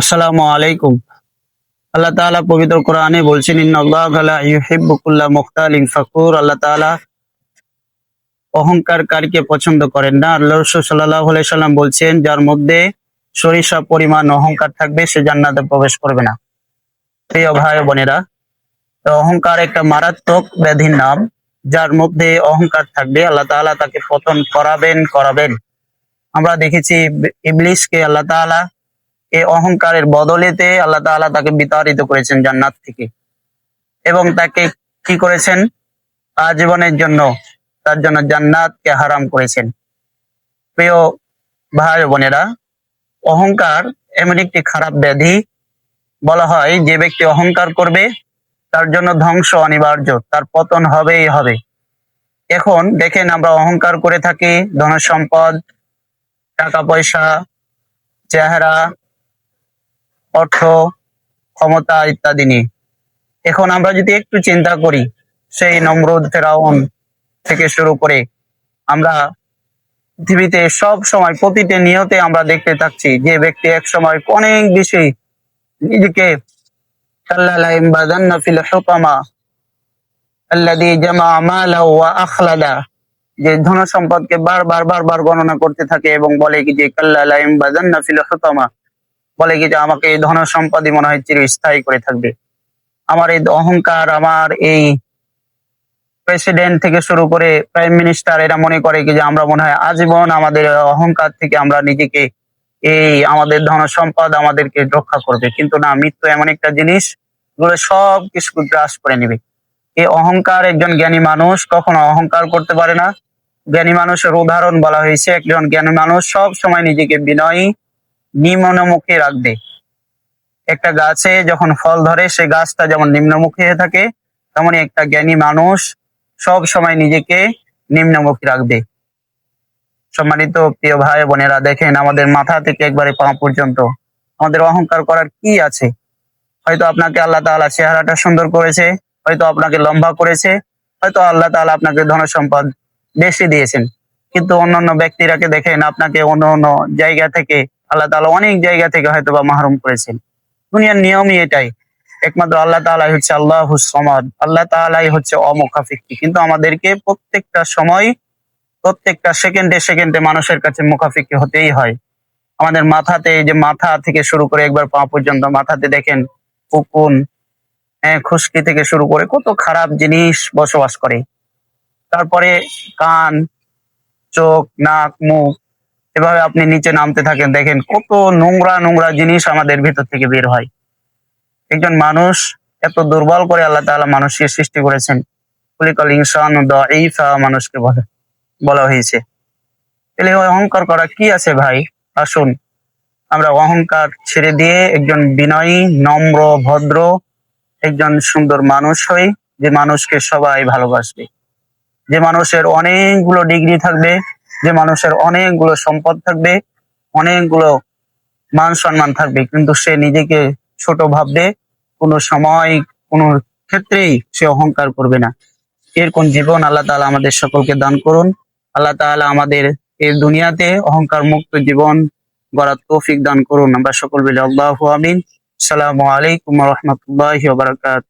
আসসালামু আলাইকুম। আল্লাহ তাআলা পবিত্র কোরআনে বলছেন মুখতালিন ফাকুর। আল্লাহ তাআলা অহংকারকারীকে পছন্দ করেন না। আল্লাহ রাসূল সাল্লাল্লাহু সাল্লাম বলছেন, যার মধ্যে সরিষা পরিমাণ অহংকার থাকবে, সে জান্নাতে প্রবেশ করবে না। প্রিয় ভাই বোনেরা অহংকার একটা মারাত্মক ব্যাধির নাম, যার মধ্যে অহংকার থাকবে। আল্লাহ তাআলা তাকে পতন করাবেন করাবেন। আমরা দেখেছি ইবলিশকে আল্লাহ তাআলা এই অহংকারের বদলেতে আল্লাহ তাআলা তাকে বিতাড়িত করেছেন জান্নাত থেকে। এবং তাকে কি করেছেন? আজীবনের জন্য তার জন্য জান্নাতকে হারাম করেছেন। প্রিয় ভাই বোনেরা, অহংকার এমন একটি খারাপ ব্যাধি। বলা হয়, যে ব্যক্তি অহংকার করবে, তার জন্য ধ্বংস অনিবার্য, তার পতন হবেই হবে। এখন দেখেন আমরা অহংকার করে থাকি ধন সম্পদ টাকা পয়সা, চেহারা অর্থ, ক্ষমতা ইত্যাদি নিয়ে। এখন আমরা যদি একটু চিন্তা করি, সেই নমরুদ, ফেরাউন থেকে শুরু করে আমরা পৃথিবীতে সব সময়, প্রতিটি নিয়তে আমরা দেখতে থাকছি যে ব্যক্তি এক সময় অনেক বেশি নিজেকে যে ধন সম্পদকে বারবার বারবার গণনা করতে থাকে এবং বলে কি যে কাল্লা লা ইনবাদান্না ফিল হুতামা। বলে কি যে আমাকে এই ধন সম্পদই মনে হয় চিরস্থায়ী করে থাকবে। আমার এই অহংকার, আমার এই প্রেসিডেন্ট থেকে শুরু করে প্রাইম মিনিস্টার এরা মনে করে কি যে আমরা মনে হয় আজীবন আমাদের অহংকার থেকে আমরা নিজেকে এই আমাদের ধন সম্পদ আমাদেরকে রক্ষা করবে। কিন্তু না, মৃত্যু এমন একটা জিনিস এগুলো সব কিছু গ্রাস করে নেবে। এই অহংকার একজন জ্ঞানী মানুষ কখনো অহংকার করতে পারে না। জ্ঞানী মানুষের উদাহরণ বলা হয়েছে, একজন জ্ঞানী মানুষ সব সময় নিজেকে বিনয়ী নিম্নমুখী রাখবে। একটা গাছে যখন ফল ধরে, সে গাছটা যেমন নিম্নমুখী হয়ে থাকে তেমনি একটা জ্ঞানী মানুষ সব সময় নিজেকে নিম্নমুখী রাখবে। সম্মানিত প্রিয় ভাই বোনেরা, দেখেন আমাদের মাথা থেকে একবারে পা পর্যন্ত আমাদের অহংকার করার কি আছে? হয়তো আপনাকে আল্লাহ তাআলা চেহারাটা সুন্দর করেছে, হয়তো আপনাকে লম্বা করেছে, হয়তো আল্লাহ তাআলা আপনাকে ধন সম্পদ বেশি দিয়েছেন। কিন্তু অন্যান্য ব্যক্তিরাকে দেখেন, আপনাকে অন্য অন্য জায়গা থেকে আল্লাহ তালা অনেক জায়গা থেকে হয়তো বা মাহরুম করেছেন। দুনিয়ার নিয়মই এটাই। একমাত্র আল্লাহ তাআলাই হচ্ছে আল্লাহ সমাদ। আল্লাহ তাআলাই হচ্ছে অমুখাফিক্তি কিন্তু আমাদেরকে প্রত্যেকটা সময়, প্রত্যেকটা সেকেন্ডে সেকেন্ডে মানুষের কাছে মুখাফিকি হতেই হয়। আমাদের মাথাতে যে মাথা থেকে শুরু করে একবার পা পর্যন্ত মাথাতে দেখেন উকুন হ্যাঁ খুশকি থেকে শুরু করে কত খারাপ জিনিস বসবাস করে। তারপরে কান, চোখ, নাক, মুখ এভাবে আপনি নিচে নামতে থাকেন, দেখেন কত নোংরা নোংরা জিনিস আমাদের ভিতর থেকে বের হয়। একজন মানুষ এত দুর্বল করে আল্লাহ তাআলা মানুষকে সৃষ্টি করেছেন। কুলিকল ইনসান মানুষকে বলে, বলা হয়েছে। তাহলে অহংকার করা কি আছে ভাই? আসুন, আমরা অহংকার ছেড়ে দিয়ে একজন বিনয়ী, নম্র, ভদ্র, একজন সুন্দর মানুষ হই, যে মানুষকে সবাই ভালোবাসবে। যে মানুষের অনেকগুলো ডিগ্রি থাকবে যে মানুষের অনেকগুলো সম্পদ থাকবে, অনেকগুলো মান সম্মান থাকবে, কিন্তু সে নিজেকে ছোট ভাববে, কোনো সময়, কোনো ক্ষেত্রেই সে অহংকার করবে না। এরকম জীবন আল্লাহ তাআলা আমাদের সকলকে দান করুন। আল্লাহ তাআলা আমাদের এই দুনিয়াতে অহংকার মুক্ত জীবন গড়ার তৌফিক দান করুন। আমরা সকল মিলে আল্লাহু আমিন। সালামু আলাইকুম রহমতুল্লাহ বারাকাত